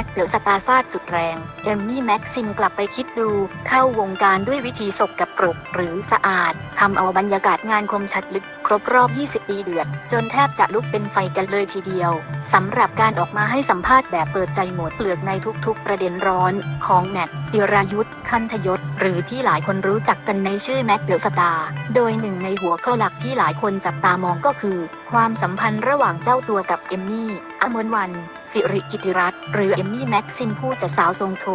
ม็กเดอะสตาร์ฟาดสุดแรง เอมมี่แม็กซิมกลับไปคิดดู เข้าวงการด้วยวิธีศกกับกรุกหรือสะอาดทำเอาบรรยากาศงานคมชัดลึกครบรอบ 20 ปีเดือด จนแทบจะลุกเป็นไฟกันเลยทีเดียวสำหรับการออกมาให้สัมภาษณ์แบบเปิดใจหมดเปลือกในทุกๆประเด็นร้อนของแนท จิรายุทธคันธยศ หรือที่หลายคนรู้จักกันในชื่อแม็กเดอะสตาร์โดยหนึ่งในหัวข้อหลักที่หลายคนจับตามองก็คือ ความสัมพันธ์ระหว่างเจ้าตัวกับเอมมี่อมรวัน สิริกิติรัตน์หรือเอมมี่แม็กซิมผู้จัดสาวทรงโท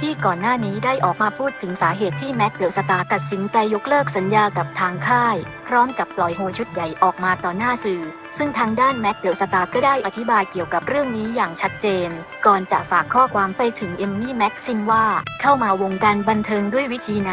ที่ก่อนหน้านี้ได้ออกมาพูดถึงสาเหตุที่แม็กเดอะสตาร์ตัดสินใจยกเลิกสัญญากับทางค่าย พร้อมกับปล่อยโฮชุดใหญ่ออกมาต่อหน้าสื่อ ซึ่งทางด้านแม็กเดอะสตาร์ก็ได้อธิบายเกี่ยวกับเรื่องนี้อย่างชัดเจน ก่อนจะฝากข้อความไปถึงเอมมี่แม็กซิมว่าเข้ามาวงการบันเทิงด้วยวิธีไหน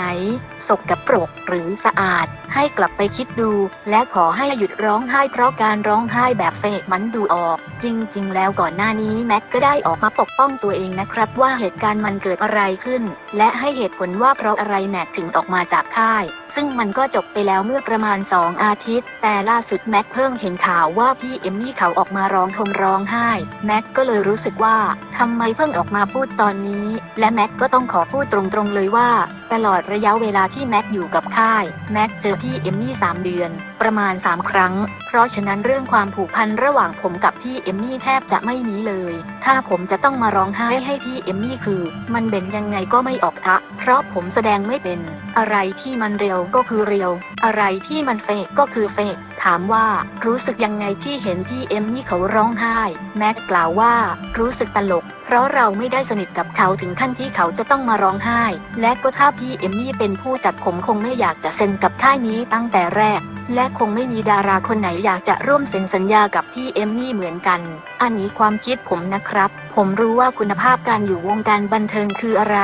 สกกับปรกหรือสะอาด ให้กลับไปคิดดู และขอให้หยุดร้องไห้เพราะการร้องไห้แบบเฟกมันดูออก จริง ๆ แล้วก่อนหน้านี้แม็กก็ได้ออกมาปกป้องตัวเองนะครับ ว่าเหตุการณ์มันเกิดอะไรขึ้น และให้เหตุผลว่าเพราะอะไรแม็กถึงออกมาจากค่าย ซึ่งมันก็จบไปแล้วเมื่อประมาณ 2 อาทิตย์ แต่ล่าสุดแม็กเพิ่งเห็นข่าวว่าพี่เอมมี่เขาออกมาร้องห่มร้องไห้แม็กก็เลยรู้สึกว่าทำไมเพิ่งออกมาพูดตอนนี้ และแม็กก็ต้องขอพูดตรงๆเลยว่า ตลอดระยะเวลาที่แม็กอยู่กับค่าย แม็กเจอพี่เอมมี่ 3 เดือน ประมาณ 3 ครั้ง เพราะฉะนั้นเรื่องความผูกพันระหว่างผมกับพี่เอมมี่แทบจะไม่มีเลย ถ้าผมจะต้องมาร้องไห้ให้พี่เอมมี่คือ มันเบ่นยังไงก็ไม่ออกอะเพราะผมแสดงไม่เป็น อะไรที่มันเร็วก็คือเร็ว อะไรที่มันเฟกก็คือเฟกถามว่ารู้สึกยังไงที่เห็นพี่เอมมี่เขาร้องไห้ แม็กกล่าวว่ารู้สึกตลก เพราะเราไม่ได้สนิทกับเขาถึงขั้นที่เขาจะต้องมาร้องไห้ และก็ถ้าพี่เอมมี่เป็นผู้จัดผมคงไม่อยากจะเซ็นกับค่ายนี้ตั้งแต่แรก และคงไม่มีดาราคนไหนอยากจะร่วมเซ็นสัญญากับพี่เอมมี่เหมือนกัน อันนี้ความคิดผมนะครับ ผมรู้ว่าคุณภาพการอยู่วงการบันเทิงคืออะไร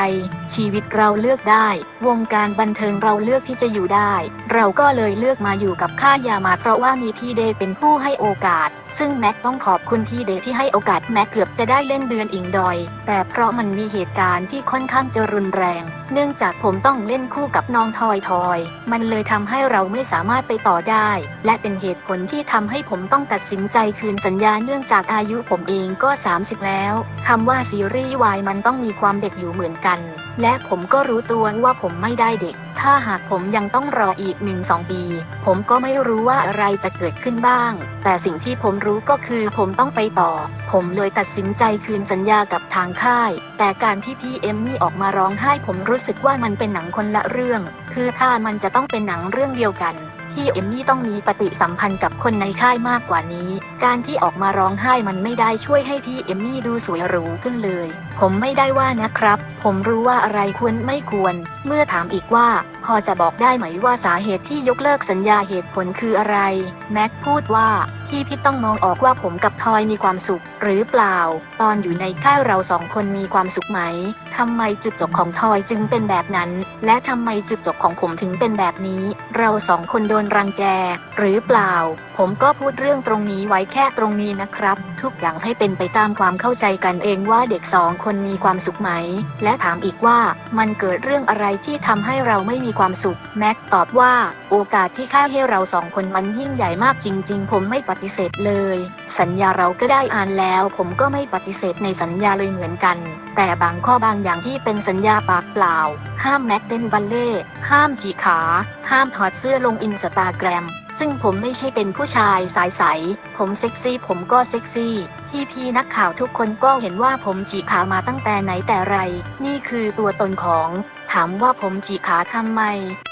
ชีวิตเราเลือกได้ วงการบันเทิงเราเลือกที่จะอยู่ได้ เราก็เลยเลือกมาอยู่กับค่ายามาเพราะว่ามีพี่เดย์เป็นผู้ให้โอกาส ซึ่งแม็กต้องขอบคุณพี่เดย์ที่ให้โอกาสแม็กเกือบจะได้เล่นเดือนอิงดอย แต่เพราะมันมีเหตุการณ์ที่ค่อนข้างจะรุนแรง เนื่องจากผมต้องเล่นคู่กับน้องทอยทอย มันเลยทำให้เราไม่สามารถไปต่อได้ และเป็นเหตุผลที่ทำให้ผมต้องตัดสินใจคืนสัญญาเนื่องจากอายุผมเองก็ 30 แล้วคำว่าซีรีส์วายมันต้องมีความเด็กอยู่เหมือนกัน และผมก็รู้ตัวว่าผมไม่ได้เด็ก ถ้าหากผมยังต้องรออีก 1-2 ปี ผมก็ไม่รู้ว่าอะไรจะเกิดขึ้นบ้าง แต่สิ่งที่ผมรู้ก็คือผมต้องไปต่อ ผมเลยตัดสินใจคืนสัญญากับทางค่าย แต่การที่พี่เอมมี่ออกมาร้องไห้ผมรู้สึกว่ามันเป็นหนังคนละเรื่อง คือถ้ามันจะต้องเป็นหนังเรื่องเดียวกัน ที่เอมมี่ต้องมีปฏิสัมพันธ์กับคนในค่ายมากกว่านี้ การที่ออกมาร้องไห้มันไม่ได้ช่วยให้พี่เอมมี่ดูสวยหรูขึ้นเลยผมไม่ได้ว่านะครับ ผมรู้ว่าอะไรควรไม่ควร เมื่อถามอีกว่า พอจะบอกได้ไหมว่าสาเหตุที่ยกเลิกสัญญาเหตุผลคืออะไร แม็กพูดว่าพี่พี่ต้องมองออกว่าผมกับทอยมีความสุข หรือเปล่า ตอนอยู่ในค่ายเราสองคนมีความสุขไหมทำไมจุดจบของทอยจึงเป็นแบบนั้น และทำไมจุดจบของผมถึงเป็นแบบนี้ เราสองคนโดนรังแก หรือเปล่า ผมก็พูดเรื่องตรงนี้ไว้แค่ตรงนี้นะครับ ทุกอย่างให้เป็นไปตามความเข้าใจกันเองว่าเด็กสองคนมีความสุขไหม และถามอีกว่ามันเกิดเรื่องอะไรที่ทำให้เราไม่มีความสุข แม็กตอบว่าโอกาสที่ค่ายให้เราสองคนมันยิ่งใหญ่มากจริง ๆ ผมไม่ปฏิเสธเลย สัญญาเราก็ได้อ่านแล้ว ผมก็ไม่ปฏิเสธในสัญญาเลยเหมือนกัน แต่บางข้อบางอย่างที่เป็นสัญญาปากเปล่า ห้ามแม็กเล่นบัลเล่ ห้ามฉีขาห้ามถอดเสื้อลงอินสตาแกรม ซึ่งผมไม่ใช่เป็นผู้ชายสายใส ผมเซ็กซี่ผมก็เซ็กซี่ พี่พี่นักข่าวทุกคนก็เห็นว่าผมฉีกขามาตั้งแต่ไหนแต่ไร นี่คือตัวตนของ ถามว่าผมฉีกขาทำไม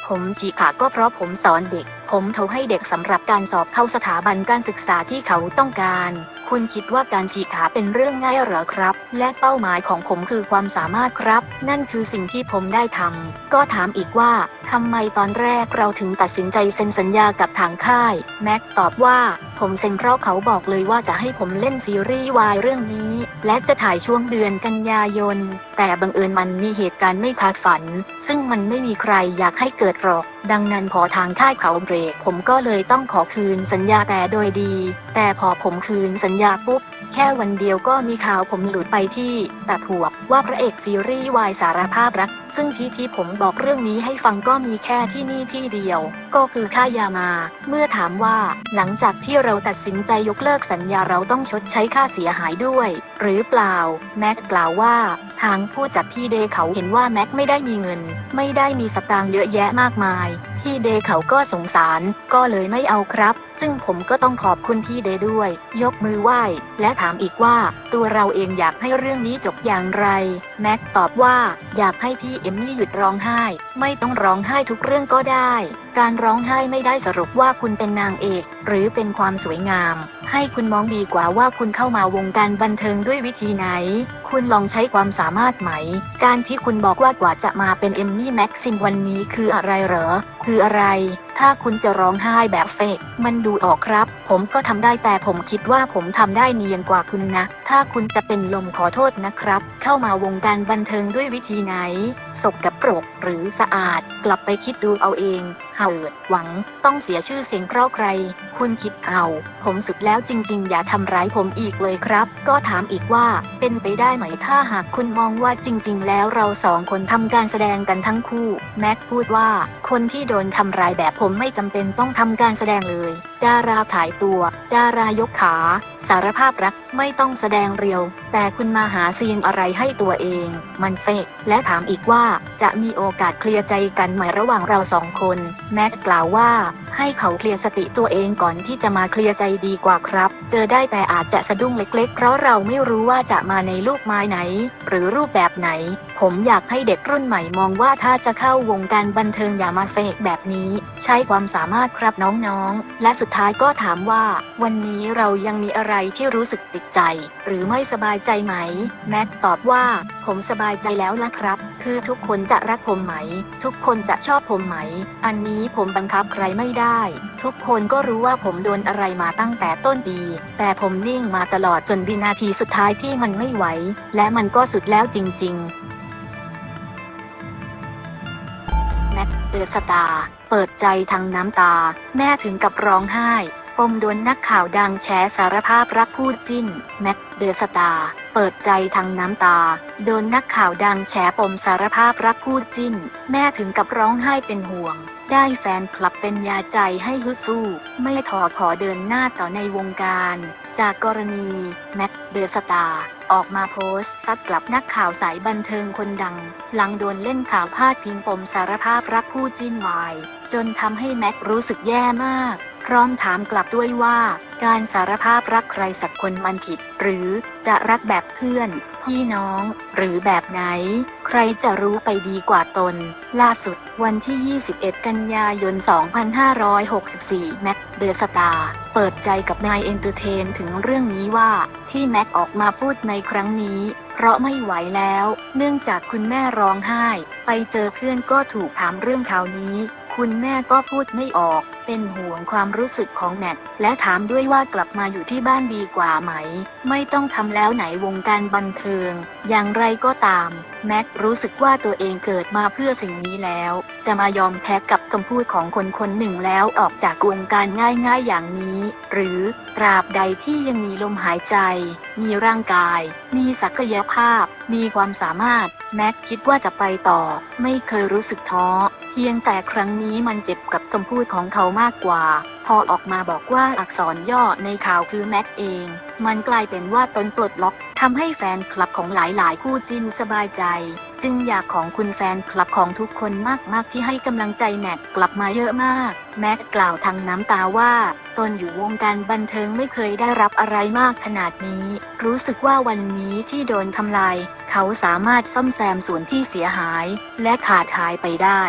ผมฉีกขาก็เพราะผมสอนเด็ก ผมโทรให้เด็กสำหรับการสอบเข้าสถาบันการศึกษาที่เขาต้องการ คุณคิดว่าการฉีกขาเป็นเรื่องง่ายเหรอครับ และเป้าหมายของผมคือความสามารถครับ นั่นคือสิ่งที่ผมได้ทำ ก็ถามอีกว่าทำไมตอนแรกเราถึงตัดสินใจเซ็นสัญญากับทางค่าย แม็กตอบว่า ผมเซ็นเพราะเขาบอกเลยว่าจะให้ผมเล่นซีรีส์วายเรื่องนี้ และจะถ่ายช่วงเดือนกันยายน แต่บังเอิญมันมีเหตุการณ์ไม่คาดฝัน ซึ่งมันไม่มีใครอยากให้เกิดหรอกดังนั้นพอทางค่ายเขาเบรกผมก็เลยต้องขอคืนสัญญาแต่โดยดี แต่พอผมคืนสัญญาปุ๊บ แค่วันเดียวก็มีข่าวผมหลุดไปที่ตะถวบว่าพระเอกซีรีส์วายสารภาพรัก ซึ่งที่ที่ผมบอกเรื่องนี้ให้ฟังก็มีแค่ที่นี่ที่เดียว ก็คือค่ายามา เมื่อถามว่าหลังจากที่เราตัดสินใจยกเลิกสัญญาเราต้องชดใช้ค่าเสียหายด้วย หรือเปล่า แม็กกล่าวว่า ทางผู้จัดพี่เดย์เขาเห็นว่าแม็กไม่ได้มีเงิน ไม่ได้มีสตางค์เยอะแยะมากมาย พี่เดเขาก็สงสาร ก็เลยไม่เอาครับ ซึ่งผมก็ต้องขอบคุณพี่เดด้วย ยกมือไหว้ และถามอีกว่า ตัวเราเองอยากให้เรื่องนี้จบอย่างไร แม็กตอบว่า อยากให้พี่เอมมี่หยุดร้องไห้ ไม่ต้องร้องไห้ทุกเรื่องก็ได้ การร้องไห้ไม่ได้สรุปว่าคุณเป็นนางเอก หรือเป็นความสวยงาม ให้คุณมองดีกว่าว่าคุณเข้ามาวงการบันเทิงด้วยวิธีไหน คุณลองใช้ความสามารถไหม การที่คุณบอกว่ากว่าจะมาเป็นเอมมี่แม็กซิมวันนี้คืออะไรเหรอคืออะไร ถ้าคุณจะร้องไห้แบบเฟก มันดูออกครับ ผมก็ทำได้แต่ผมคิดว่าผมทำได้เนียนกว่าคุณนะ ถ้าคุณจะเป็นลมขอโทษนะครับ เข้ามาวงการบันเทิงด้วยวิธีไหน สกกับปรกหรือสะอาด กลับไปคิดดูเอาเองเหิดหวัง ต้องเสียชื่อเสียงเพราะใคร คุณคิดเอา ผมสุดแล้วจริง ๆ อย่าทำร้ายผมอีกเลยครับ ก็ถามอีกว่า เป็นไปได้ไหมถ้าหากคุณมองว่าจริง ๆ แล้วเราสองคนทำการแสดงกันทั้งคู่ แม็กพูดว่า คนที่โดนทำร้ายแบบผมไม่จำเป็นต้องทำการแสดงเลย ดาราขายตัว ดารายกขา สารภาพรักไม่ต้องแสดงเรียว แต่คุณมาหาซีนอะไรให้ตัวเอง มันเฟก และถามอีกว่าจะมีโอกาสเคลียร์ใจกันไหมระหว่างเราสองคน แม็กกล่าวว่า ให้เขาเคลียร์สติตัวเองก่อนที่จะมาเคลียร์ใจดีกว่าครับ เจอได้แต่อาจจะสะดุ้งเล็ก ๆ เพราะเราไม่รู้ว่าจะมาในลูกไม้ไหน หรือรูปแบบไหน ผมอยากให้เด็กรุ่นใหม่มองว่าถ้าจะเข้าวงการบันเทิงอย่ามาเฟกแบบนี้ ใช้ความสามารถครับน้องๆ และสุดท้ายก็ถามว่า วันนี้เรายังมีอะไรที่รู้สึกติดใจ หรือไม่สบายใจไหม แม็กตอบว่า ผมสบายใจแล้วละครับ คือทุกคนจะรักผมไหม ทุกคนจะชอบผมไหม อันนี้ผมบังคับใครไม่ได้ ทุกคนก็รู้ว่าผมโดนอะไรมาตั้งแต่ต้นปี แต่ผมนิ่งมาตลอดจนวินาทีสุดท้ายที่มันไม่ไหว และมันก็สุดแล้วจริง ๆ อะสตาร์เปิดใจทางน้ำตา แม่ถึงกับร้องไห้ ปมโดนนักข่าวดังแชร์สารภาพรักคู่จิ้น แม็กเดอะสตาร์เปิดใจทางน้ำตา โดนนักข่าวดังแฉปมสารภาพรักคู่จิ้น แม่ถึงกับร้องไห้เป็นห่วง ได้แฟนคลับเป็นยาใจให้ฮึดสู้ ไม่ถอขอเดินหน้าต่อในวงการ จากกรณีแม็กเดอะสตาร์ ออกมาโพสต์ซัดกลับนักข่าวสายบันเทิงคนดัง หลังโดนเล่นข่าวพาดพิงปมสารภาพรักคู่จิ้นวาย จนทำให้แม็กรู้สึกแย่มาก พร้อมถามกลับด้วยว่า การสารภาพรักใครสักคนมันผิด หรือจะรักแบบเพื่อน พี่น้อง หรือแบบไหน ใครจะรู้ไปดีกว่าตน ล่าสุดวันที่ 21 กันยายน 2564 แม็กเดอสตาเปิดใจกับนายเอนเตอร์เทนถึงเรื่องนี้ว่าที่แม็กออกมาพูดในครั้งนี้ เพราะไม่ไหวแล้ว เนื่องจากคุณแม่ร้องไห้ ไปเจอเพื่อนก็ถูกถามเรื่องข่าวนี้ คุณแม่ก็พูดไม่ออก เป็นห่วงความรู้สึกของแนทและถามด้วยว่ากลับมาอยู่ที่บ้านดีกว่าไหม ไม่ต้องทำแล้วไหนวงการบันเทิง อย่างไรก็ตาม แม็กรู้สึกว่าตัวเองเกิดมาเพื่อสิ่งนี้แล้ว จะมายอมแพ้กับคำพูดของคนคนหนึ่งแล้วออกจากวงการง่ายๆอย่างนี้ หรือตราบใดที่ยังมีลมหายใจ มีร่างกาย มีศักยภาพ มีความสามารถ แม็กคิดว่าจะไปต่อ ไม่เคยรู้สึกท้อ เพียงแต่ครั้งนี้มันเจ็บกับคำพูดของเขามากกว่า พอออกมาบอกว่าอักษรย่อในข่าวคือแม็กเอง มันกลายเป็นว่าตนปลดล็อกทำให้แฟนคลับของหลายๆ คู่จิ้นสบายใจ จึงอยากของคุณแฟนคลับของทุกคนมาก ๆ ที่ให้กำลังใจแม็กกลับมาเยอะมาก แม็กกล่าวทางน้ำตาว่า ตนอยู่วงการบันเทิงไม่เคยได้รับอะไรมากขนาดนี้ รู้สึกว่าวันนี้ที่โดนทำลาย เขาสามารถซ่อมแซมส่วนที่เสียหาย และขาดหายไปได้